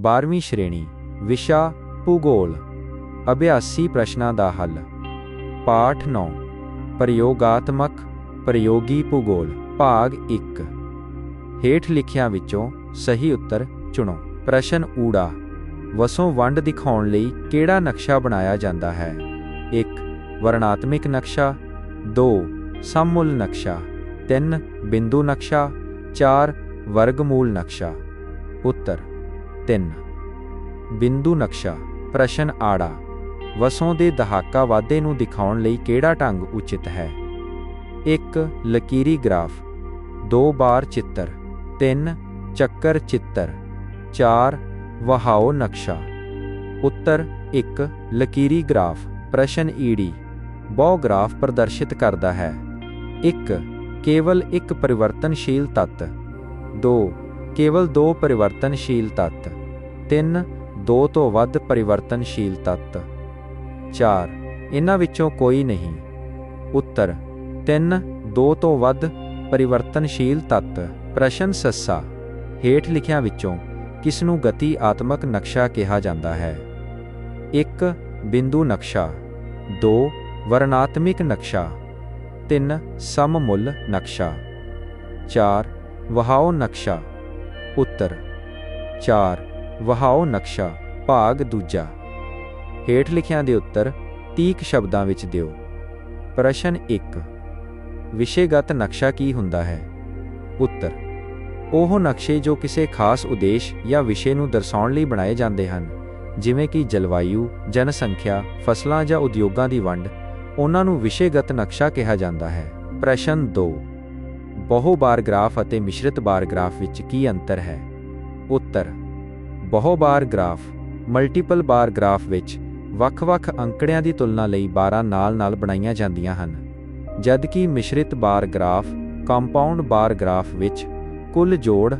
12ਵੀਂ ਸ਼੍ਰੇਣੀ, ਵਿਸ਼ਾ, ਭੂਗੋਲ, ਅਭਿਆਸੀ ਪ੍ਰਸ਼ਨਾਂ ਦਾ ਹੱਲ। ਪਾਠ 9 ਪ੍ਰਯੋਗਾਤਮਕ, ਪ੍ਰਯੋਗੀ ਭੂਗੋਲ, ਭਾਗ 1 ਹੇਠ ਲਿਖਿਆਂ ਵਿੱਚੋਂ ਸਹੀ ਉੱਤਰ ਚੁਣੋ। ਪ੍ਰਸ਼ਨ ਊੜਾ, ਵਸੋਂ ਵੰਡ ਦਿਖਾਉਣ ਲਈ ਕਿਹੜਾ ਨਕਸ਼ਾ ਬਣਾਇਆ ਜਾਂਦਾ ਹੈ? 1 ਵਰਣਾਤਮਿਕ ਨਕਸ਼ਾ। 2 ਸਮਮੂਲ ਨਕਸ਼ਾ। 3 ਬਿੰਦੂ ਨਕਸ਼ਾ। 4 ਵਰਗਮੂਲ ਨਕਸ਼ਾ। ਉੱਤਰ 3 ਬਿੰਦੂ ਨਕਸ਼ਾ, ਪ੍ਰਸ਼ਨ ਆੜਾ। ਵਸੋਂ ਦੇ ਦਹਾਕਾ ਵਾਧੇ ਨੂੰ ਦਿਖਾਉਣ ਲਈ ਕਿਹੜਾ ਢੰਗ ਉਚਿਤ ਹੈ? 1 ਲਕੀਰੀ ਗ੍ਰਾਫ। 2 ਬਾਰ ਚਿੱਤਰ। 3 ਚੱਕਰ ਚਿੱਤਰ। 4 ਵਹਾਓ ਨਕਸ਼ਾ। ਉੱਤਰ 1 ਲਕੀਰੀ ਗ੍ਰਾਫ। ਪ੍ਰਸ਼ਨ ਈੜੀ। ਬਹੁ ਗ੍ਰਾਫ ਪ੍ਰਦਰਸ਼ਿਤ ਕਰਦਾ ਹੈ। 1 ਕੇਵਲ ਇੱਕ ਪਰਿਵਰਤਨਸ਼ੀਲ ਤੱਤ। 2 ਕੇਵਲ ਦੋ ਪਰਿਵਰਤਨਸ਼ੀਲ ਤੱਤ। 3 ਦੋ ਤੋਂ ਵੱਧ ਪਰਿਵਰਤਨਸ਼ੀਲ ਤੱਤ। 4 ਇਹਨਾਂ ਵਿੱਚੋਂ ਕੋਈ ਨਹੀਂ। ਉੱਤਰ 3 ਦੋ ਤੋਂ ਵੱਧ ਪਰਿਵਰਤਨਸ਼ੀਲ ਤੱਤ। ਪ੍ਰਸ਼ਨ ਸੱਸਾ, ਹੇਠ ਲਿਖਿਆਂ ਵਿੱਚੋਂ ਕਿਸ ਨੂੰ ਗਤੀ ਆਤਮਕ ਨਕਸ਼ਾ ਕਿਹਾ ਜਾਂਦਾ ਹੈ? 1 ਬਿੰਦੂ ਨਕਸ਼ਾ। 2 ਵਰਣਾਤਮਿਕ ਨਕਸ਼ਾ। 3 ਸਮਮੁੱਲ ਨਕਸ਼ਾ। 4 ਵਹਾਓ ਨਕਸ਼ਾ। ਉੱਤਰ 4 ਵਹਾਓ ਨਕਸ਼ਾ, ਭਾਗ ਦੂਜਾ। ਹੇਠ ਲਿਖਿਆਂ ਦੇ ਉੱਤਰ 30 ਸ਼ਬਦਾਂ ਵਿੱਚ ਦਿਓ। ਪ੍ਰਸ਼ਨ 1 ਵਿਸ਼ੇਗਤ ਨਕਸ਼ਾ ਕੀ ਹੁੰਦਾ ਹੈ? ਉੱਤਰ, ਉਹ ਨਕਸ਼ੇ ਜੋ ਕਿਸੇ ਖਾਸ ਉਦੇਸ਼ ਜਾਂ ਵਿਸ਼ੇ ਨੂੰ ਦਰਸਾਉਣ ਲਈ ਬਣਾਏ ਜਾਂਦੇ ਹਨ, ਜਿਵੇਂ ਕਿ ਜਲਵਾਯੂ, ਜਨਸੰਖਿਆ, ਫਸਲਾਂ ਜਾਂ ਉਦਯੋਗਾਂ ਦੀ ਵੰਡ, ਉਹਨਾਂ ਨੂੰ ਵਿਸ਼ੇਗਤ ਨਕਸ਼ਾ ਕਿਹਾ ਜਾਂਦਾ ਹੈ। ਪ੍ਰਸ਼ਨ 2 ਬਹੁ ਬਾਰ ਗ੍ਰਾਫ ਅਤੇ ਮਿਸ਼ਰਿਤ ਬਾਰ ਗ੍ਰਾਫ ਵਿੱਚ ਕੀ ਅੰਤਰ ਹੈ? ਉੱਤਰ ਬਹੁ bar graph, multiple bar graph ਵਿੱਚ ਵੱਖ-ਵੱਖ ਅੰਕੜਿਆਂ ਦੀ ਤੁਲਨਾ ਲਈ ਬਾਰਾਂ ਨਾਲ-ਨਾਲ ਬਣਾਈਆਂ ਜਾਂਦੀਆਂ ਹਨ। ਜਦਕਿ ਮਿਸ਼ਰਿਤ bar graph, compound bar graph ਵਿੱਚ ਕੁੱਲ ਜੋੜ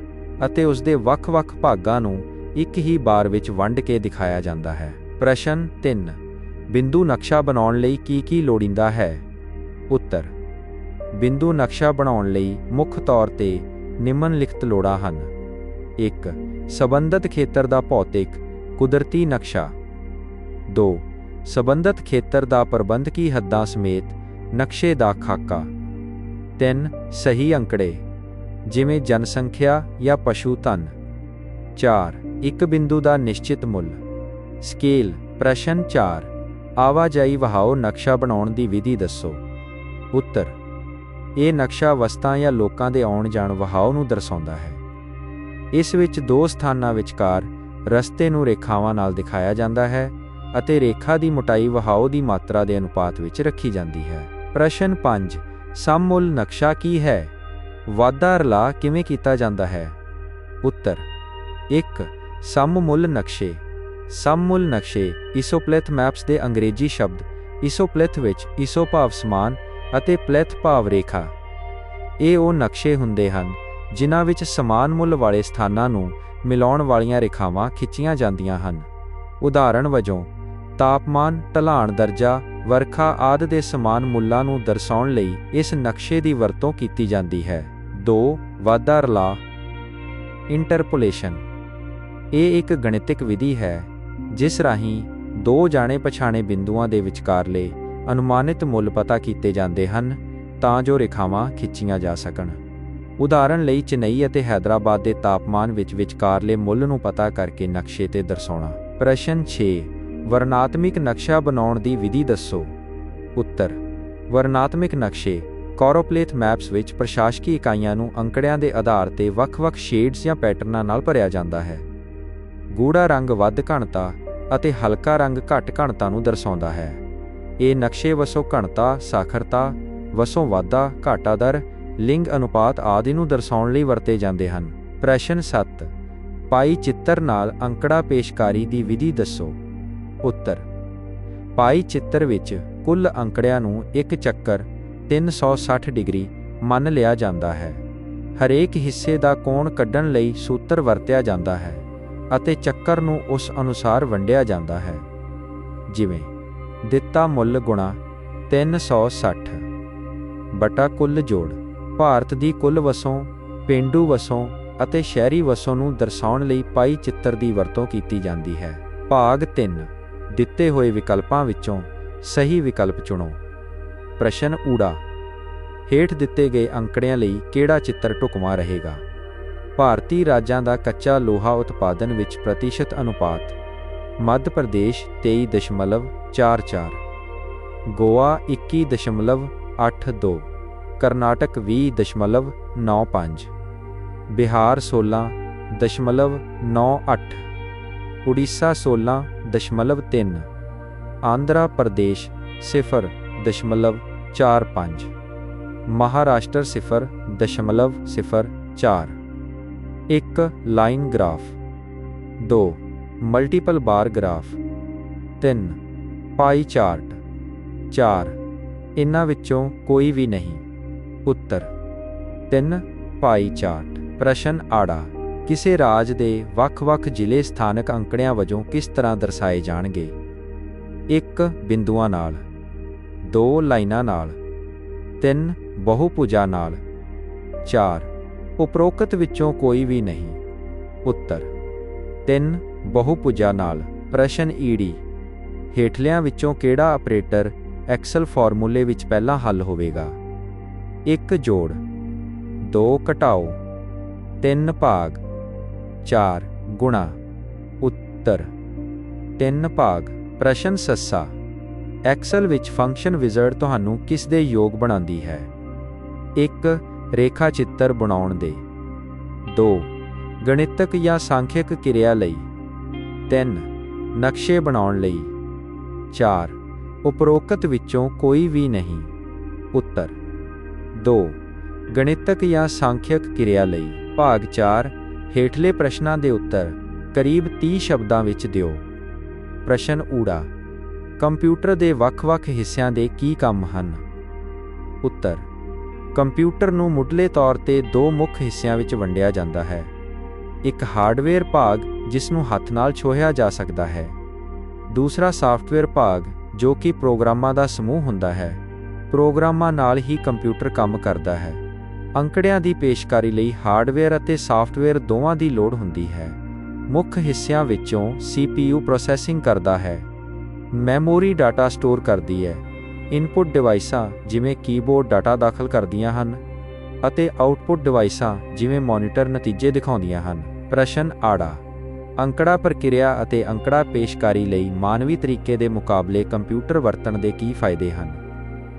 ਅਤੇ ਉਸ ਦੇ ਵੱਖ-ਵੱਖ ਭਾਗਾਂ ਨੂੰ ਇੱਕ ਹੀ ਬਾਰ ਵਿੱਚ ਵੰਡ ਕੇ ਦਿਖਾਇਆ ਜਾਂਦਾ ਹੈ। ਪ੍ਰਸ਼ਨ 3 ਬਿੰਦੂ ਨਕਸ਼ਾ ਬਣਾਉਣ ਲਈ ਕੀ ਕੀ ਲੋੜੀਂਦਾ ਹੈ? ਉੱਤਰ, ਬਿੰਦੂ ਨਕਸ਼ਾ ਬਣਾਉਣ ਲਈ ਮੁੱਖ ਤੌਰ ਤੇ ਨਿਮਨ ਲਿਖਤ ਲੋੜਾਂ ਹਨ। 1 ਸਬੰਧਤ ਖੇਤਰ ਦਾ ਭੌਤਿਕ, ਕੁਦਰਤੀ ਨਕਸ਼ਾ। 2 ਸਬੰਧਤ ਖੇਤਰ ਦਾ ਪ੍ਰਬੰਧਕੀ ਹੱਦਾਂ ਸਮੇਤ ਨਕਸ਼ੇ ਦਾ ਖਾਕਾ। 3 ਸਹੀ ਅੰਕੜੇ, ਜਿਵੇਂ ਜਨਸੰਖਿਆ ਜਾਂ ਪਸ਼ੂ ਧਨ। 4 ਇੱਕ ਬਿੰਦੂ ਦਾ ਨਿਸ਼ਚਿਤ ਮੁੱਲ। ਸਕੇਲ, ਪ੍ਰਸ਼ਨ 4 ਆਵਾਜਾਈ ਵਹਾਓ ਨਕਸ਼ਾ ਬਣਾਉਣ ਦੀ ਵਿਧੀ ਦੱਸੋ। ਉੱਤਰ, ਇਹ ਨਕਸ਼ਾ ਵਸਤਾਂ ਜਾਂ ਲੋਕਾਂ ਦੇ ਆਉਣ ਜਾਣ ਵਹਾਓ ਨੂੰ ਦਰਸਾਉਂਦਾ ਹੈ। ਇਸ ਵਿੱਚ ਦੋ ਸਥਾਨਾਂ ਵਿਚਕਾਰ ਰਸਤੇ ਨੂੰ ਰੇਖਾਵਾਂ ਨਾਲ ਦਿਖਾਇਆ ਜਾਂਦਾ ਹੈ ਅਤੇ ਰੇਖਾ ਦੀ ਮੋਟਾਈ ਵਹਾਓ ਦੀ ਮਾਤਰਾ ਦੇ ਅਨੁਪਾਤ ਵਿੱਚ ਰੱਖੀ ਜਾਂਦੀ ਹੈ। ਪ੍ਰਸ਼ਨ 5 ਸਮਮੁੱਲ ਨਕਸ਼ਾ ਕੀ ਹੈ? ਵਾਧਾ ਰਲਾ ਕਿਵੇਂ ਕੀਤਾ ਜਾਂਦਾ ਹੈ? ਉੱਤਰ 1 ਸਮਮੁੱਲ ਨਕਸ਼ੇ। ਸਮਮੁੱਲ ਨਕਸ਼ੇ ਇਸੋਪਲੈਥ ਮੈਪਸ ਦੇ ਅੰਗਰੇਜ਼ੀ ਸ਼ਬਦ ਇਸੋਪਲੈਥ ਵਿੱਚ ਇਸੋ ਭਾਵ ਸਮਾਨ ਅਤੇ ਪਲੈਥ ਭਾਵ ਰੇਖਾ। ਇਹ ਉਹ ਨਕਸ਼ੇ ਹੁੰਦੇ ਹਨ ਜਿਨ੍ਹਾਂ ਵਿੱਚ ਸਮਾਨ ਮੁੱਲ ਵਾਲੇ ਸਥਾਨਾਂ ਨੂੰ ਮਿਲਾਉਣ ਵਾਲੀਆਂ ਰੇਖਾਵਾਂ ਖਿੱਚੀਆਂ ਜਾਂਦੀਆਂ ਹਨ। ਉਦਾਹਰਣ ਵਜੋਂ, ਤਾਪਮਾਨ, ਢਲਾਣ ਦਰਜਾ, ਵਰਖਾ ਆਦਿ ਦੇ ਸਮਾਨ ਮੁੱਲਾਂ ਨੂੰ ਦਰਸਾਉਣ ਲਈ ਇਸ ਨਕਸ਼ੇ ਦੀ ਵਰਤੋਂ ਕੀਤੀ ਜਾਂਦੀ ਹੈ। 2 ਵਾਧਾ ਰਲਾ ਇੰਟਰਪੋਲੇਸ਼ਨ। ਇਹ ਇੱਕ ਗਣਿਤਿਕ ਵਿਧੀ ਹੈ, ਜਿਸ ਰਾਹੀਂ ਦੋ ਜਾਣੇ ਪਛਾਣੇ ਬਿੰਦੂਆਂ ਦੇ ਵਿਚਕਾਰਲੇ ਅਨੁਮਾਨਿਤ ਮੁੱਲ ਪਤਾ ਕੀਤੇ ਜਾਂਦੇ ਹਨ ਤਾਂ ਜੋ ਰੇਖਾਵਾਂ ਖਿੱਚੀਆਂ ਜਾ ਸਕਣ। ਉਦਾਹਰਣ ਲਈ ਚੇਨਈ ਅਤੇ ਹైదరాబాద్ ਦੇ ਤਾਪਮਾਨ ਵਿੱਚ ਵਿਚਕਾਰਲੇ ਮੁੱਲ ਨੂੰ ਪਤਾ ਕਰਕੇ ਨਕਸ਼ੇ ਤੇ ਦਰਸਾਉਣਾ। ਪ੍ਰਸ਼ਨ 6 ਵਰਣਾਤਮਿਕ ਨਕਸ਼ਾ ਬਣਾਉਣ ਦੀ ਵਿਧੀ ਦੱਸੋ। ਉੱਤਰ, ਵਰਣਾਤਮਿਕ ਨਕਸ਼ੇ, ਕੋਰੋਪਲੇਥ ਮੈਪਸ ਵਿੱਚ ਪ੍ਰਸ਼ਾਸਕੀ ਇਕਾਈਆਂ ਨੂੰ ਅੰਕੜਿਆਂ ਦੇ ਆਧਾਰ ਤੇ ਵੱਖ-ਵੱਖ ਸ਼ੇਡਸ ਜਾਂ ਪੈਟਰਨਾਂ ਨਾਲ ਭਰਿਆ ਜਾਂਦਾ ਹੈ। ਗੂੜਾ ਰੰਗ ਵੱਧ ਘਣਤਾ ਅਤੇ ਹਲਕਾ ਰੰਗ ਘੱਟ ਘਣਤਾ ਨੂੰ ਦਰਸਾਉਂਦਾ ਹੈ। ਇਹ ਨਕਸ਼ੇ ਵਸੋਂ ਘਣਤਾ, ਸਾਖਰਤਾ, ਵਸੋਂ ਵਾਧਾ, ਘਾਟਾ ਦਰ ਲਿੰਗ ਅਨੁਪਾਤ ਆਦਿ ਨੂੰ ਦਰਸਾਉਣ ਲਈ ਵਰਤੇ ਜਾਂਦੇ ਹਨ। ਪ੍ਰਸ਼ਨ 7 ਪਾਈ ਚਿੱਤਰ ਨਾਲ ਅੰਕੜਾ ਪੇਸ਼ਕਾਰੀ ਦੀ ਵਿਧੀ ਦੱਸੋ। ਉੱਤਰ, ਪਾਈ ਚਿੱਤਰ ਵਿੱਚ ਕੁੱਲ ਅੰਕੜਿਆਂ ਨੂੰ ਇੱਕ ਚੱਕਰ 360 ਡਿਗਰੀ ਮੰਨ ਲਿਆ ਜਾਂਦਾ ਹੈ। ਹਰੇਕ ਹਿੱਸੇ ਦਾ ਕੋਣ ਕੱਢਣ ਲਈ ਸੂਤਰ ਵਰਤਿਆ ਜਾਂਦਾ ਹੈ ਅਤੇ ਚੱਕਰ ਨੂੰ ਉਸ ਅਨੁਸਾਰ ਵੰਡਿਆ ਜਾਂਦਾ ਹੈ। ਜਿਵੇਂ, ਦਿੱਤਾ ਮੁੱਲ ਗੁਣਾ 360 ਬਟਾ ਕੁੱਲ ਜੋੜ ਭਾਰਤ ਦੀ ਕੁੱਲ ਵਸੋਂ, ਪੇਂਡੂ ਵਸੋਂ ਅਤੇ ਸ਼ਹਿਰੀ ਵਸੋਂ ਨੂੰ ਦਰਸਾਉਣ ਲਈ ਪਾਈ ਚਿੱਤਰ ਦੀ ਵਰਤੋਂ ਕੀਤੀ ਜਾਂਦੀ ਹੈ। ਭਾਗ 3 ਦਿੱਤੇ ਹੋਏ ਵਿਕਲਪਾਂ ਵਿੱਚੋਂ ਸਹੀ ਵਿਕਲਪ ਚੁਣੋ। ਪ੍ਰਸ਼ਨ ਊੜਾ, ਹੇਠ ਦਿੱਤੇ ਗਏ ਅੰਕੜਿਆਂ ਲਈ ਕਿਹੜਾ ਚਿੱਤਰ ਢੁਕਵਾਂ ਰਹੇਗਾ? ਭਾਰਤੀ ਰਾਜਾਂ ਦਾ ਕੱਚਾ ਲੋਹਾ ਉਤਪਾਦਨ ਵਿੱਚ ਪ੍ਰਤੀਸ਼ਤ ਅਨੁਪਾਤ। Madhya Pradesh 23.44 Goa 21.82 Karnataka 20.95 Bihar 16.98 Orissa 16.3 Andhra Pradesh 0.45 Maharashtra 0.04 1 line graph. 2 multiple bar graph. 3 pie chart. 4 ਇਨ੍ਹਾਂ ਵਿੱਚੋਂ ਕੋਈ ਵੀ ਨਹੀਂ। ਉੱਤਰ। 3 ਪਾਈ ਪ੍ਰਸ਼ਨ ਆੜਾ, ਕਿਸੇ ਰਾਜ ਦੇ ਵੱਖ-ਵੱਖ ਜ਼ਿਲ੍ਹੇ ਸਥਾਨਕ ਅੰਕੜਿਆਂ ਵਜੋਂ ਕਿਸ ਤਰ੍ਹਾਂ ਦਰਸਾਏ ਜਾਣਗੇ? 1 ਬਿੰਦੂਆਂ ਨਾਲ। 2 ਲਾਈਨਾਂ ਨਾਲ। 3 ਬਹੁਭੁਜਾਂ ਨਾਲ। 4 ਉਪਰੋਕਤ ਵਿੱਚੋਂ ਕੋਈ ਵੀ ਨਹੀਂ। ਉੱਤਰ। 3 ਬਹੁਭੁਜਾਂ ਨਾਲ। ਪ੍ਰਸ਼ਨ ਈਡੀ। ਹੇਠਲਿਆਂ ਵਿੱਚੋਂ ਕਿਹੜਾ ਆਪਰੇਟਰ ਐਕਸਲ ਫਾਰਮੂਲੇ ਵਿੱਚ ਪਹਿਲਾਂ ਹੱਲ ਹੋਵੇਗਾ? ਇੱਕ ਜੋੜ, ਦੋ ਘਟਾਓ, ਤਿੰਨ ਭਾਗ 4 ਗੁਣਾ, ਉੱਤਰ। ਤਿੰਨ ਭਾਗ, ਪ੍ਰਸ਼ਨ ਸੱਸਾ ਐਕਸਲ ਵਿੱਚ ਫੰਕਸ਼ਨ ਵਿਜ਼ਰਡ ਤੁਹਾਨੂੰ ਕਿਸ ਦੇ ਯੋਗ ਬਣਾਉਂਦੀ ਹੈ? ਇੱਕ ਰੇਖਾ ਚਿੱਤਰ ਬਣਾਉਣ ਦੇ। 2 ਗਣਿਤਕ ਜਾਂ ਸੰਖਿਅਕ ਕਿਰਿਆ ਲਈ। 3 ਨਕਸ਼ੇ ਬਣਾਉਣ ਲਈ। 4 ਉਪਰੋਕਤ ਵਿੱਚੋਂ ਕੋਈ ਵੀ ਨਹੀਂ। ਉੱਤਰ। 2 ਗਣਿਤਕ ਜਾਂ ਸੰਖਿਅਕ ਕਿਰਿਆ ਲਈ, ਭਾਗ 4 ਹੇਠਲੇ ਪ੍ਰਸ਼ਨਾਂ ਦੇ ਉੱਤਰ, ਕਰੀਬ 30 ਸ਼ਬਦਾਂ ਵਿੱਚ ਦਿਓ। ਪ੍ਰਸ਼ਨ ਊੜਾ, ਕੰਪਿਊਟਰ ਦੇ ਵੱਖ-ਵੱਖ ਹਿੱਸਿਆਂ ਦੇ ਕੀ ਕੰਮ ਹਨ? ਉੱਤਰ, ਕੰਪਿਊਟਰ ਨੂੰ ਮੁੱਢਲੇ ਤੌਰ ਤੇ ਦੋ ਮੁੱਖ ਹਿੱਸਿਆਂ ਵਿੱਚ ਵੰਡਿਆ ਜਾਂਦਾ ਹੈ। ਇੱਕ ਹਾਰਡਵੇਅਰ ਭਾਗ, ਜਿਸ ਨੂੰ ਹੱਥ ਨਾਲ ਛੋਹਿਆ ਜਾ ਸਕਦਾ ਹੈ। ਦੂਸਰਾ ਸਾਫਟਵੇਅਰ ਭਾਗ, ਜੋ ਕਿ ਪ੍ਰੋਗਰਾਮਾਂ ਦਾ ਸਮੂਹ ਹੁੰਦਾ ਹੈ। ਪ੍ਰੋਗਰਾਮਾਂ ਨਾਲ ਹੀ ਕੰਪਿਊਟਰ ਕੰਮ ਕਰਦਾ ਹੈ। ਅੰਕੜਿਆਂ ਦੀ ਪੇਸ਼ਕਾਰੀ ਲਈ ਹਾਰਡਵੇਅਰ ਅਤੇ ਸਾਫਟਵੇਅਰ ਦੋਵਾਂ ਦੀ ਲੋੜ ਹੁੰਦੀ ਹੈ। ਮੁੱਖ ਹਿੱਸਿਆਂ ਵਿੱਚੋਂ CPU ਪ੍ਰੋਸੈਸਿੰਗ ਕਰਦਾ ਹੈ। ਮੈਮੋਰੀ ਡਾਟਾ ਸਟੋਰ ਕਰਦੀ ਹੈ। ਇਨਪੁੱਟ ਡਿਵਾਈਸਾਂ ਜਿਵੇਂ ਕੀਬੋਰਡ ਡਾਟਾ ਦਾਖਲ ਕਰਦੀਆਂ ਹਨ ਅਤੇ ਆਉਟਪੁੱਟ ਡਿਵਾਈਸਾਂ ਜਿਵੇਂ ਮੋਨੀਟਰ ਨਤੀਜੇ ਦਿਖਾਉਂਦੀਆਂ ਹਨ। ਪ੍ਰਸ਼ਨ ਆੜਾ। ਅੰਕੜਾ ਪ੍ਰਕਿਰਿਆ ਅਤੇ ਅੰਕੜਾ ਪੇਸ਼ਕਾਰੀ ਲਈ ਮਾਨਵੀ ਤਰੀਕੇ ਦੇ ਮੁਕਾਬਲੇ ਕੰਪਿਊਟਰ ਵਰਤਣ ਦੇ ਕੀ ਫਾਇਦੇ ਹਨ?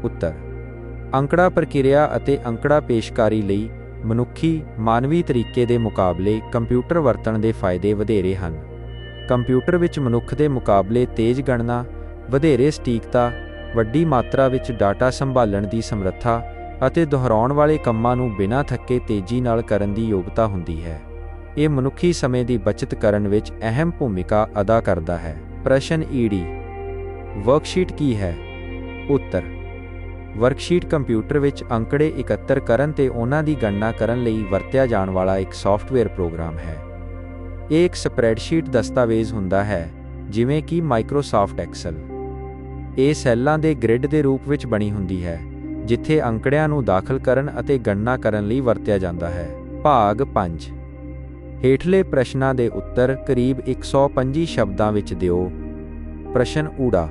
ਉੱਤਰ। ਅੰਕੜਾ ਪ੍ਰਕਿਰਿਆ ਅਤੇ ਅੰਕੜਾ ਪੇਸ਼ਕਾਰੀ ਲਈ ਮਨੁੱਖੀ, ਮਾਨਵੀ ਤਰੀਕੇ ਦੇ ਮੁਕਾਬਲੇ ਕੰਪਿਊਟਰ ਵਰਤਣ ਦੇ ਫਾਇਦੇ ਵਧੇਰੇ ਹਨ। ਕੰਪਿਊਟਰ ਵਿੱਚ ਮਨੁੱਖ ਦੇ ਮੁਕਾਬਲੇ ਤੇਜ਼ ਗਣਨਾ, ਵਧੇਰੇ ਸਟੀਕਤਾ, ਵੱਡੀ ਮਾਤਰਾ ਵਿੱਚ ਡਾਟਾ ਸੰਭਾਲਣ ਦੀ ਸਮਰੱਥਾ ਅਤੇ ਦੁਹਰਾਉਣ ਵਾਲੇ ਕੰਮਾਂ ਨੂੰ ਬਿਨਾਂ ਥੱਕੇ ਤੇਜ਼ੀ ਨਾਲ ਕਰਨ ਦੀ ਯੋਗਤਾ ਹੁੰਦੀ ਹੈ। ਇਹ ਮਨੁੱਖੀ ਸਮੇਂ ਦੀ ਬਚਤ ਕਰਨ ਵਿੱਚ ਅਹਿਮ ਭੂਮਿਕਾ ਅਦਾ ਕਰਦਾ ਹੈ। ਪ੍ਰਸ਼ਨ ਈਡੀ ਵਰਕਸ਼ੀਟ ਕੀ ਹੈ? ਉੱਤਰ। ਵਰਕਸ਼ੀਟ ਕੰਪਿਊਟਰ ਵਿੱਚ ਅੰਕੜੇ ਇਕੱਤਰ ਕਰਨ ਤੇ ਉਹਨਾਂ ਦੀ ਗਣਨਾ ਕਰਨ ਲਈ ਵਰਤਿਆ ਜਾਣ ਵਾਲਾ ਇੱਕ ਸੌਫਟਵੇਅਰ ਪ੍ਰੋਗਰਾਮ ਹੈ। ਇਹ ਇੱਕ ਸਪਰੈਡਸ਼ੀਟ ਦਸਤਾਵੇਜ਼ ਹੁੰਦਾ ਹੈ, ਜਿਵੇਂ ਕਿ ਮਾਈਕਰੋਸਾਫਟ ਐਕਸਲ ਇਹ ਸੈੱਲਾਂ ਦੇ ਗ੍ਰਿਡ ਦੇ ਰੂਪ ਵਿੱਚ ਬਣੀ ਹੁੰਦੀ ਹੈ, ਜਿੱਥੇ ਅੰਕੜਿਆਂ ਨੂੰ ਦਾਖਲ ਕਰਨ ਅਤੇ ਗਣਨਾ ਕਰਨ ਲਈ ਵਰਤਿਆ ਜਾਂਦਾ ਹੈ। ਭਾਗ 5 ਹੇਠਲੇ ਪ੍ਰਸ਼ਨਾਂ ਦੇ ਉੱਤਰ ਕਰੀਬ 125 ਸ਼ਬਦਾਂ ਵਿੱਚ ਦਿਓ। ਪ੍ਰਸ਼ਨ ਊੜਾ।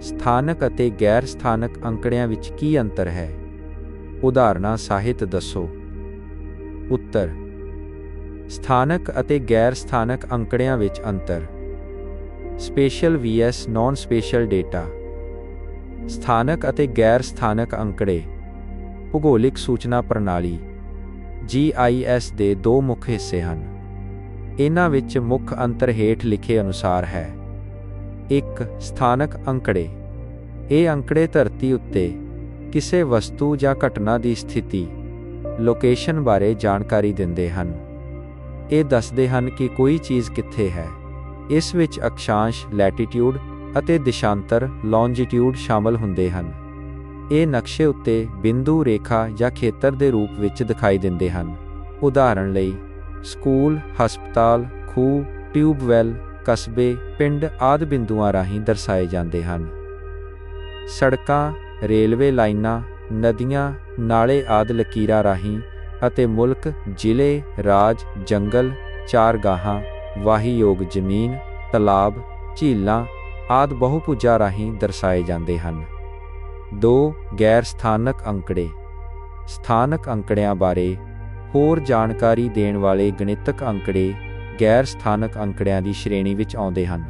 ਸਥਾਨਕ ਅਤੇ ਗੈਰ ਸਥਾਨਕ ਅੰਕੜਿਆਂ ਵਿੱਚ ਕੀ ਅੰਤਰ ਹੈ? ਉਦਾਹਰਨਾਂ ਸਾਹਿਤ ਦੱਸੋ। ਉੱਤਰ, ਸਥਾਨਕ ਅਤੇ ਗੈਰ ਸਥਾਨਕ ਅੰਕੜਿਆਂ ਵਿੱਚ ਅੰਤਰ। Spatial vs non spatial data. ਸਥਾਨਕ ਅਤੇ ਗੈਰ ਸਥਾਨਕ ਅੰਕੜੇ। ਭੂਗੋਲਿਕ ਸੂਚਨਾ ਪ੍ਰਣਾਲੀ। GIS ਦੇ ਦੋ ਮੁੱਖ ਹਿੱਸੇ ਹਨ। ਇਹਨਾਂ ਵਿੱਚ ਮੁੱਖ ਅੰਤਰ ਹੇਠ ਲਿਖੇ ਅਨੁਸਾਰ ਹੈ। 1 ਸਥਾਨਕ ਅੰਕੜੇ। ਇਹ ਅੰਕੜੇ ਧਰਤੀ ਉੱਤੇ ਕਿਸੇ ਵਸਤੂ ਜਾਂ ਘਟਨਾ ਦੀ ਸਥਿਤੀ, ਲੋਕੇਸ਼ਨ ਬਾਰੇ ਜਾਣਕਾਰੀ ਦਿੰਦੇ ਹਨ। ਇਹ ਦੱਸਦੇ ਹਨ ਕਿ ਕੋਈ ਚੀਜ਼ ਕਿੱਥੇ ਹੈ। ਇਸ ਵਿੱਚ ਅਕਸ਼ਾਂਸ਼ ਲੈਟੀਟਿਊਡ ਅਤੇ ਦਿਸ਼ਾਂਤਰ ਲੌਂਜੀਟਿਊਡ ਸ਼ਾਮਲ ਹੁੰਦੇ ਹਨ। ਇਹ ਨਕਸ਼ੇ ਉੱਤੇ ਬਿੰਦੂ, ਰੇਖਾ ਜਾਂ ਖੇਤਰ ਦੇ ਰੂਪ ਵਿੱਚ ਦਿਖਾਈ ਦਿੰਦੇ ਹਨ। ਉਦਾਹਰਣ ਲਈ, ਸਕੂਲ, ਹਸਪਤਾਲ, ਖੂਹ, ਟਿਊਬਵੈਲ ਕਸਬੇ, ਪਿੰਡ ਆਦਿ ਬਿੰਦੂਆਂ ਰਾਹੀਂ ਦਰਸਾਏ ਜਾਂਦੇ ਹਨ। ਸੜਕਾਂ, ਰੇਲਵੇ ਲਾਈਨਾਂ, ਨਦੀਆਂ, ਨਾਲੇ ਆਦਿ ਲਕੀਰਾਂ ਰਾਹੀਂ ਅਤੇ ਮੁਲਕ, ਜ਼ਿਲ੍ਹੇ, ਰਾਜ, ਜੰਗਲ, ਚਾਰਗਾਹਾਂ, ਵਾਹੀਯੋਗ ਜ਼ਮੀਨ, ਤਲਾਬ, ਝੀਲਾਂ ਆਦਿ ਬਹੁਭੁਜਾ ਰਾਹੀਂ ਦਰਸਾਏ ਜਾਂਦੇ ਹਨ। ਦੋ, ਗੈਰ ਸਥਾਨਕ ਅੰਕੜੇ। ਸਥਾਨਕ ਅੰਕੜਿਆਂ ਬਾਰੇ ਹੋਰ ਜਾਣਕਾਰੀ ਦੇਣ ਵਾਲੇ ਗਣਿਤਕ ਅੰਕੜੇ ਗੈਰ ਸਥਾਨਕ ਅੰਕੜਿਆਂ ਦੀ ਸ਼੍ਰੇਣੀ ਵਿੱਚ ਆਉਂਦੇ ਹਨ।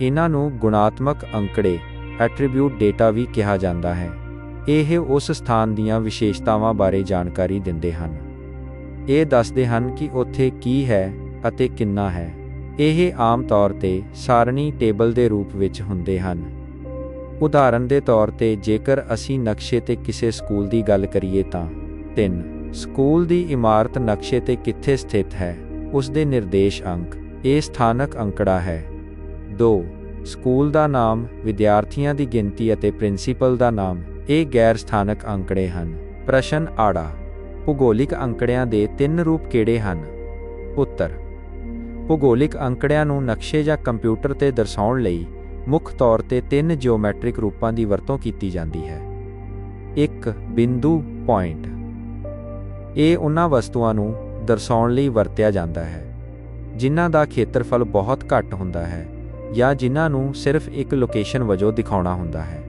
ਇਹਨਾਂ ਨੂੰ ਗੁਣਾਤਮਕ ਅੰਕੜੇ ਐਟਰੀਬਿਊਟ ਡੇਟਾ ਵੀ ਕਿਹਾ ਜਾਂਦਾ ਹੈ। ਇਹ ਉਸ ਸਥਾਨ ਦੀਆਂ ਵਿਸ਼ੇਸ਼ਤਾਵਾਂ ਬਾਰੇ ਜਾਣਕਾਰੀ ਦਿੰਦੇ ਹਨ। ਇਹ ਦੱਸਦੇ ਹਨ ਕਿ ਉੱਥੇ ਕੀ ਹੈ ਅਤੇ ਕਿੰਨਾ ਹੈ। ਇਹ ਆਮ ਤੌਰ ਤੇ ਸਾਰਣੀ ਟੇਬਲ ਦੇ ਰੂਪ ਵਿੱਚ ਹੁੰਦੇ ਹਨ। ਉਦਾਹਰਨ ਦੇ ਤੌਰ ਤੇ ਜੇਕਰ ਅਸੀਂ ਨਕਸ਼ੇ ਤੇ ਕਿਸੇ ਸਕੂਲ ਦੀ ਗੱਲ ਕਰੀਏ ਤਾਂ 3 ਸਕੂਲ ਦੀ ਇਮਾਰਤ ਨਕਸ਼ੇ ਤੇ ਕਿੱਥੇ ਸਥਿਤ ਹੈ? ਉਸ ਦੇ ਨਿਰਦੇਸ਼ ਅੰਕ, ਇਹ ਸਥਾਨਕ ਅੰਕੜਾ ਹੈ। 2 ਸਕੂਲ ਦਾ ਨਾਮ, ਵਿਦਿਆਰਥੀਆਂ ਦੀ ਗਿਣਤੀ ਅਤੇ ਪ੍ਰਿੰਸੀਪਲ ਦਾ ਨਾਮ, ਇਹ ਗੈਰ ਸਥਾਨਕ ਅੰਕੜੇ ਹਨ। ਪ੍ਰਸ਼ਨ ਆੜਾ, ਭੂਗੋਲਿਕ ਅੰਕੜਿਆਂ ਦੇ ਤਿੰਨ ਰੂਪ ਕਿਹੜੇ ਹਨ? ਉੱਤਰ, ਭੂਗੋਲਿਕ ਅੰਕੜਿਆਂ ਨੂੰ ਨਕਸ਼ੇ ਜਾਂ ਕੰਪਿਊਟਰ ਤੇ ਦਰਸਾਉਣ ਲਈ ਮੁੱਖ ਤੌਰ ਤੇ ਤਿੰਨ ਜਿਓਮੈਟ੍ਰਿਕ ਰੂਪਾਂ ਦੀ ਵਰਤੋਂ ਕੀਤੀ ਜਾਂਦੀ ਹੈ। ਇੱਕ ਬਿੰਦੂ ਪੁਆਇੰਟ ਇਹ ਉਹਨਾਂ ਵਸਤੂਆਂ ਨੂੰ ਦਰਸਾਉਣ ਲਈ ਵਰਤਿਆ ਜਾਂਦਾ ਹੈ, ਜਿਨ੍ਹਾਂ ਦਾ ਖੇਤਰਫਲ ਬਹੁਤ ਘੱਟ ਹੁੰਦਾ ਹੈ ਜਾਂ ਜਿਨ੍ਹਾਂ ਨੂੰ ਸਿਰਫ ਇੱਕ ਲੋਕੇਸ਼ਨ ਵਜੋਂ ਦਿਖਾਉਣਾ ਹੁੰਦਾ ਹੈ।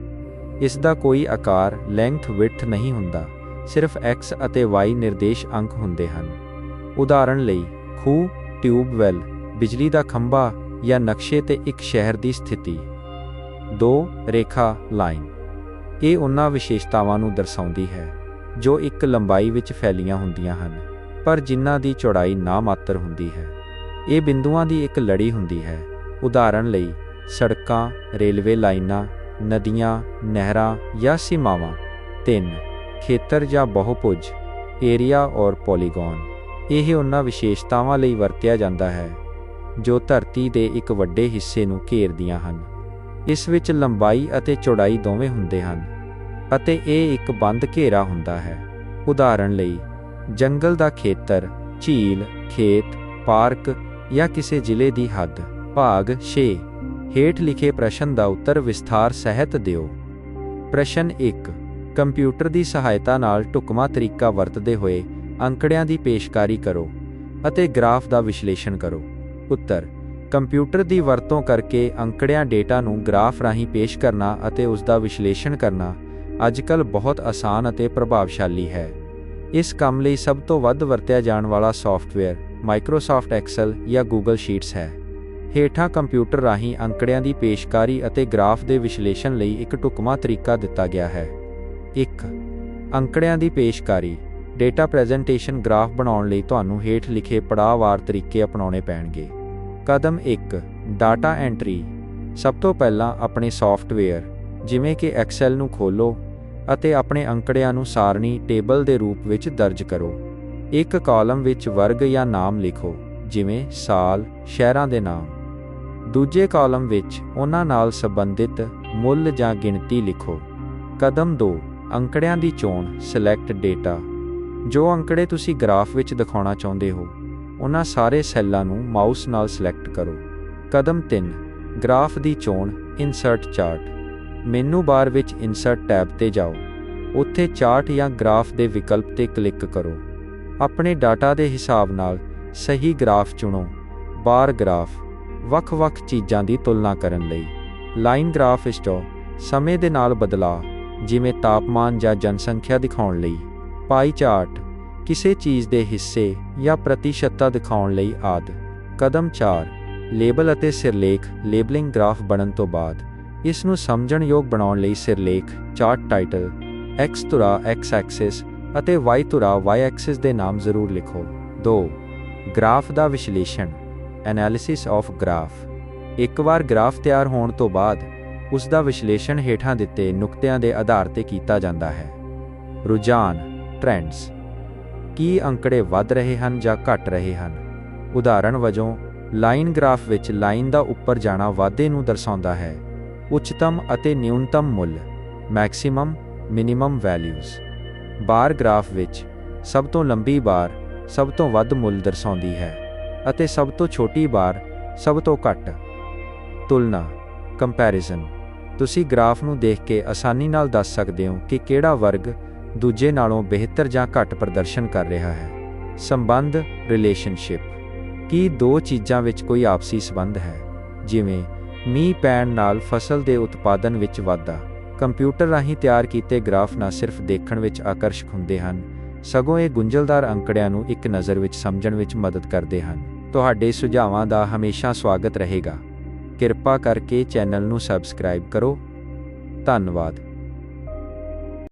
ਇਸ ਦਾ ਕੋਈ ਆਕਾਰ ਲੈਂਥ ਵਿਡਥ ਨਹੀਂ ਹੁੰਦਾ, ਸਿਰਫ x ਅਤੇ y ਨਿਰਦੇਸ਼ ਅੰਕ ਹੁੰਦੇ ਹਨ। ਉਦਾਹਰਣ ਲਈ, ਖੂਹ ਟਿਊਬਵੈਲ ਬਿਜਲੀ ਦਾ ਖੰਭਾ ਜਾਂ ਨਕਸ਼ੇ ਤੇ ਇੱਕ ਸ਼ਹਿਰ ਦੀ ਸਥਿਤੀ। 2 ਰੇਖਾ ਲਾਈਨ ਇਹ ਉਹਨਾਂ ਵਿਸ਼ੇਸ਼ਤਾਵਾਂ ਨੂੰ ਦਰਸਾਉਂਦੀ ਹੈ, ਜੋ ਇੱਕ ਲੰਬਾਈ ਵਿੱਚ ਫੈਲੀਆਂ ਹੁੰਦੀਆਂ ਹਨ। ਪਰ ਜਿਨ੍ਹਾਂ ਦੀ ਚੌੜਾਈ ਨਾ ਮਾਤਰ ਹੁੰਦੀ ਹੈ, ਇਹ ਬਿੰਦੂਆਂ ਦੀ ਇੱਕ ਲੜੀ ਹੁੰਦੀ ਹੈ। ਉਦਾਹਰਣ ਲਈ, ਸੜਕਾਂ, ਰੇਲਵੇ ਲਾਈਨਾਂ, ਨਦੀਆਂ, ਨਹਿਰਾਂ ਜਾਂ ਸੀਮਾਵਾਂ। ਤਿੰਨ, ਖੇਤਰ ਜਾਂ ਬਹੁਭੁਜ, ਏਰੀਆ ਔਰ ਪੋਲੀਗਨ। ਇਹ ਉਹਨਾਂ ਵਿਸ਼ੇਸ਼ਤਾਵਾਂ ਲਈ ਵਰਤਿਆ ਜਾਂਦਾ ਹੈ, ਜੋ ਧਰਤੀ ਦੇ ਇੱਕ ਵੱਡੇ ਹਿੱਸੇ ਨੂੰ ਘੇਰਦੀਆਂ ਹਨ। ਇਸ ਵਿੱਚ ਲੰਬਾਈ ਅਤੇ ਚੌੜਾਈ ਦੋਵੇਂ ਹੁੰਦੇ ਹਨ, ਅਤੇ ਇਹ ਇੱਕ ਬੰਦ ਘੇਰਾ ਹੁੰਦਾ ਹੈ। ਉਦਾਹਰਣ ਲਈ ਜੰਗਲ ਦਾ ਖੇਤਰ, ਝੀਲ, ਖੇਤ, ਪਾਰਕ ਜਾਂ ਕਿਸੇ ਜ਼ਿਲ੍ਹੇ ਦੀ ਹੱਦ। ਭਾਗ 6 ਹੇਠ ਲਿਖੇ ਪ੍ਰਸ਼ਨ ਦਾ ਉੱਤਰ ਵਿਸਥਾਰ ਸਹਿਤ ਦਿਓ। ਪ੍ਰਸ਼ਨ 1 ਕੰਪਿਊਟਰ ਦੀ ਸਹਾਇਤਾ ਨਾਲ ਢੁਕਵਾਂ ਤਰੀਕਾ ਵਰਤਦੇ ਹੋਏ ਅੰਕੜਿਆਂ ਦੀ ਪੇਸ਼ਕਾਰੀ ਕਰੋ ਅਤੇ ਗ੍ਰਾਫ ਦਾ ਵਿਸ਼ਲੇਸ਼ਣ ਕਰੋ। ਉੱਤਰ। ਕੰਪਿਊਟਰ ਦੀ ਵਰਤੋਂ ਕਰਕੇ ਅੰਕੜਿਆਂ ਡੇਟਾ ਨੂੰ ਗ੍ਰਾਫ ਰਾਹੀਂ ਪੇਸ਼ ਕਰਨਾ ਅਤੇ ਉਸ ਦਾ ਵਿਸ਼ਲੇਸ਼ਣ ਕਰਨਾ ਅੱਜਕੱਲ ਬਹੁਤ ਆਸਾਨ ਅਤੇ ਪ੍ਰਭਾਵਸ਼ਾਲੀ ਹੈ। ਇਸ ਕੰਮ ਲਈ ਸਭ ਤੋਂ ਵੱਧ ਵਰਤਿਆ ਜਾਣ ਵਾਲਾ ਸੌਫਟਵੇਅਰ ਮਾਈਕਰੋਸਾਫਟ ਐਕਸਲ ਜਾਂ ਗੂਗਲ ਸ਼ੀਟਸ ਹੈ। ਹੇਠਾਂ ਕੰਪਿਊਟਰ ਰਾਹੀਂ ਅੰਕੜਿਆਂ ਦੀ ਪੇਸ਼ਕਾਰੀ ਅਤੇ ਗ੍ਰਾਫ ਦੇ ਵਿਸ਼ਲੇਸ਼ਣ ਲਈ ਇੱਕ ਢੁਕਵਾਂ ਤਰੀਕਾ ਦਿੱਤਾ ਗਿਆ ਹੈ। 1 ਅੰਕੜਿਆਂ ਦੀ ਪੇਸ਼ਕਾਰੀ। ਡੇਟਾ ਪ੍ਰੈਜੈਂਟੇਸ਼ਨ ਗ੍ਰਾਫ ਬਣਾਉਣ ਲਈ ਤੁਹਾਨੂੰ ਹੇਠ ਲਿਖੇ ਪੜਾਅਵਾਰ ਤਰੀਕੇ ਅਪਣਾਉਣੇ ਪੈਣਗੇ। ਕਦਮ 1 ਡਾਟਾ ਐਂਟਰੀ ਸਭ ਤੋਂ ਪਹਿਲਾਂ ਆਪਣੇ ਸੌਫਟਵੇਅਰ ਜਿਵੇਂ ਕਿ ਐਕਸਲ ਨੂੰ ਖੋਲੋ ਅਤੇ ਆਪਣੇ ਅੰਕੜਿਆਂ ਨੂੰ ਸਾਰਣੀ ਟੇਬਲ ਦੇ ਰੂਪ ਵਿੱਚ ਦਰਜ ਕਰੋ। ਇੱਕ ਕਾਲਮ ਵਿੱਚ ਵਰਗ ਜਾਂ ਨਾਮ ਲਿਖੋ, ਜਿਵੇਂ ਸਾਲ, ਸ਼ਹਿਰਾਂ ਦੇ ਨਾਮ। ਦੂਜੇ ਕਾਲਮ ਵਿੱਚ ਉਹਨਾਂ ਨਾਲ ਸੰਬੰਧਿਤ ਮੁੱਲ ਜਾਂ ਗਿਣਤੀ ਲਿਖੋ। ਕਦਮ 2 ਅੰਕੜਿਆਂ ਦੀ ਚੋਣ ਸਿਲੈਕਟ ਡੇਟਾ ਜੋ ਅੰਕੜੇ ਤੁਸੀਂ ਗ੍ਰਾਫ ਵਿੱਚ ਦਿਖਾਉਣਾ ਚਾਹੁੰਦੇ ਹੋ, ਉਹਨਾਂ ਸਾਰੇ ਸੈੱਲਾਂ ਨੂੰ ਮਾਊਸ ਨਾਲ ਸਿਲੈਕਟ ਕਰੋ। ਕਦਮ 3 ਗ੍ਰਾਫ ਦੀ ਚੋਣ ਇਨਸਰਟ ਚਾਰਟ ਮੈਨੂ ਬਾਰ ਵਿੱਚ ਇਨਸਰਟ ਟੈਬ ਤੇ ਜਾਓ। ਉੱਥੇ ਚਾਰਟ ਜਾਂ ਗ੍ਰਾਫ ਦੇ ਵਿਕਲਪ ਤੇ ਕਲਿੱਕ ਕਰੋ। ਆਪਣੇ ਡਾਟਾ ਦੇ ਹਿਸਾਬ ਨਾਲ ਸਹੀ ਗ੍ਰਾਫ ਚੁਣੋ। ਬਾਰ ਗ੍ਰਾਫ, ਵੱਖ-ਵੱਖ ਚੀਜ਼ਾਂ ਦੀ ਤੁਲਨਾ ਕਰਨ ਲਈ। ਲਾਈਨ ਗ੍ਰਾਫ ਸਟੋ ਸਮੇਂ ਦੇ ਨਾਲ ਬਦਲਾਅ, ਜਿਵੇਂ ਤਾਪਮਾਨ ਜਾਂ ਜਨਸੰਖਿਆ ਦਿਖਾਉਣ ਲਈ। ਪਾਈ ਚਾਰਟ, ਕਿਸੇ ਚੀਜ਼ ਦੇ ਹਿੱਸੇ ਜਾਂ ਪ੍ਰਤੀਸ਼ਤਤਾ ਦਿਖਾਉਣ ਲਈ ਆਦ। ਕਦਮ 4 ਲੇਬਲ ਅਤੇ ਸਿਰਲੇਖ, ਲੇਬਲਿੰਗ ਗ੍ਰਾਫ ਬਣਨ ਤੋਂ ਬਾਅਦ। ਇਸ ਨੂੰ ਸਮਝਣਯੋਗ ਬਣਾਉਣ ਲਈ ਸਿਰਲੇਖ, ਚਾਰਟ ਟਾਈਟਲ, x ਧੁਰਾ x ਐਕਸਿਸ ਅਤੇ y ਧੁਰਾ y ਐਕਸਿਸ ਦੇ ਨਾਮ ਜ਼ਰੂਰ ਲਿਖੋ। 2 ਗ੍ਰਾਫ ਦਾ ਵਿਸ਼ਲੇਸ਼ਣ ਐਨਾਲਿਸਿਸ ਆਫ ਗ੍ਰਾਫ ਇੱਕ ਵਾਰ ਗ੍ਰਾਫ ਤਿਆਰ ਹੋਣ ਤੋਂ ਬਾਅਦ, ਉਸ ਦਾ ਵਿਸ਼ਲੇਸ਼ਣ ਹੇਠਾਂ ਦਿੱਤੇ ਨੁਕਤਿਆਂ ਦੇ ਆਧਾਰ ਤੇ ਕੀਤਾ ਜਾਂਦਾ ਹੈ। ਰੁਝਾਨ ਟ੍ਰੈਂਡਸ ਕੀ ਅੰਕੜੇ ਵੱਧ ਰਹੇ ਹਨ ਜਾਂ ਘਟ ਰਹੇ ਹਨ? ਉਦਾਹਰਣ ਵਜੋਂ ਲਾਈਨ ਗ੍ਰਾਫ ਵਿੱਚ ਲਾਈਨ ਦਾ ਉੱਪਰ ਜਾਣਾ ਵਾਧੇ ਨੂੰ ਦਰਸਾਉਂਦਾ ਹੈ। ਉੱਚਤਮ ਅਤੇ ਨਿਊਨਤਮ ਮੁੱਲ, maximum, minimum values. Bar graph ਵਿੱਚ ਸਭ ਤੋਂ ਲੰਬੀ ਬਾਰ ਸਭ ਤੋਂ ਵੱਧ ਮੁੱਲ ਦਰਸਾਉਂਦੀ ਹੈ ਅਤੇ ਸਭ ਤੋਂ ਛੋਟੀ ਬਾਰ ਸਭ ਤੋਂ ਘੱਟ। ਤੁਲਨਾ ਕੰਪੈਰੀਜ਼ਨ ਤੁਸੀਂ ਗ੍ਰਾਫ ਨੂੰ ਦੇਖ ਕੇ ਆਸਾਨੀ ਨਾਲ ਦੱਸ ਸਕਦੇ ਹੋ ਕਿ ਕਿਹੜਾ ਵਰਗ ਦੂਜੇ ਨਾਲੋਂ ਬਿਹਤਰ ਜਾਂ ਘੱਟ ਪ੍ਰਦਰਸ਼ਨ ਕਰ ਰਿਹਾ ਹੈ। ਸੰਬੰਧ ਰਿਲੇਸ਼ਨਸ਼ਿਪ ਕੀ ਦੋ ਚੀਜ਼ਾਂ ਵਿੱਚ ਕੋਈ ਆਪਸੀ ਸੰਬੰਧ ਹੈ? ਜਿਵੇਂ ਮੀਂਹ ਪੈਣ ਨਾਲ ਫਸਲ ਦੇ ਉਤਪਾਦਨ ਵਿੱਚ ਵਾਧਾ। ਕੰਪਿਊਟਰ ਰਾਹੀਂ ਤਿਆਰ ਕੀਤੇ ਗ੍ਰਾਫ ਨਾ ਸਿਰਫ ਦੇਖਣ ਵਿੱਚ ਆਕਰਸ਼ਕ ਹੁੰਦੇ ਹਨ, ਸਗੋਂ ਇਹ ਗੁੰਝਲਦਾਰ ਅੰਕੜਿਆਂ ਨੂੰ ਇੱਕ ਨਜ਼ਰ ਵਿੱਚ ਸਮਝਣ ਵਿੱਚ ਮਦਦ ਕਰਦੇ ਹਨ। ਤੁਹਾਡੇ ਸੁਝਾਵਾਂ ਦਾ ਹਮੇਸ਼ਾ ਸਵਾਗਤ ਰਹੇਗਾ। ਕਿਰਪਾ ਕਰਕੇ ਚੈਨਲ ਨੂੰ ਸਬਸਕ੍ਰਾਈਬ ਕਰੋ। ਧੰਨਵਾਦ।